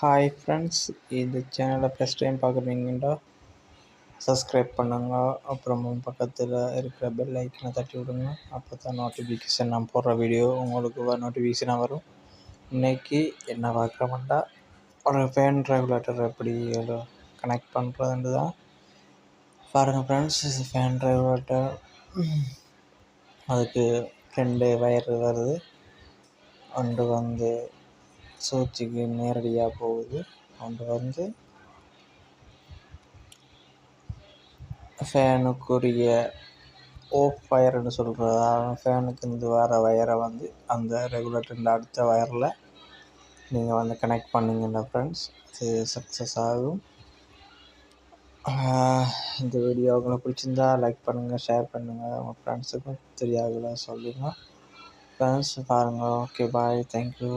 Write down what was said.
Hi friends இந்த சேனலை first time பார்க்குறீங்கன்னா சப்ஸ்கிரைப் பண்ணுங்க. அப்புறமும் பக்கத்தில் இருக்கிற பெல் ஐக்கனை தட்டி விடுங்க. அப்போ தான் நோட்டிஃபிகேஷன் நான் போடுற வீடியோ உங்களுக்கு நோட்டிஃபிகேஷனாக வரும். இன்றைக்கி என்ன பார்க்குறோம்டா ஒரு ஃபேன் ரெகுலேட்டர் எப்படி கனெக்ட் பண்ணுறதுன்னு தான் பாருங்கள் ஃப்ரெண்ட்ஸ் ஃபேன் ரெகுலேட்டர் அதுக்கு ரெண்டு வயர் வருது. ஒன்று வந்து சுவிட்சுக்கு நேரடியாக போகுது. ஒன்று வந்து ஃபேனுக்குரிய ஓஃப் ஒயர்னு சொல்கிறதா ஃபேனுக்கு இருந்து வர ஒயரை வந்து அந்த ரெகுலேட்டரில் அடுத்த ஒயரில் நீங்கள் வந்து கனெக்ட் பண்ணிங்கன்னா ஃப்ரெண்ட்ஸ் இது சக்ஸஸ் ஆகும். இந்த வீடியோ உங்களுக்கு பிடிச்சிருந்தா லைக் பண்ணுங்கள் ஷேர் பண்ணுங்கள் உங்கள் ஃப்ரெண்ட்ஸுக்கும் தெரியாதுல சொல்லுங்கள் ஃப்ரெண்ட்ஸ் பாருங்கள் ஓகே பாய் தேங்க்யூ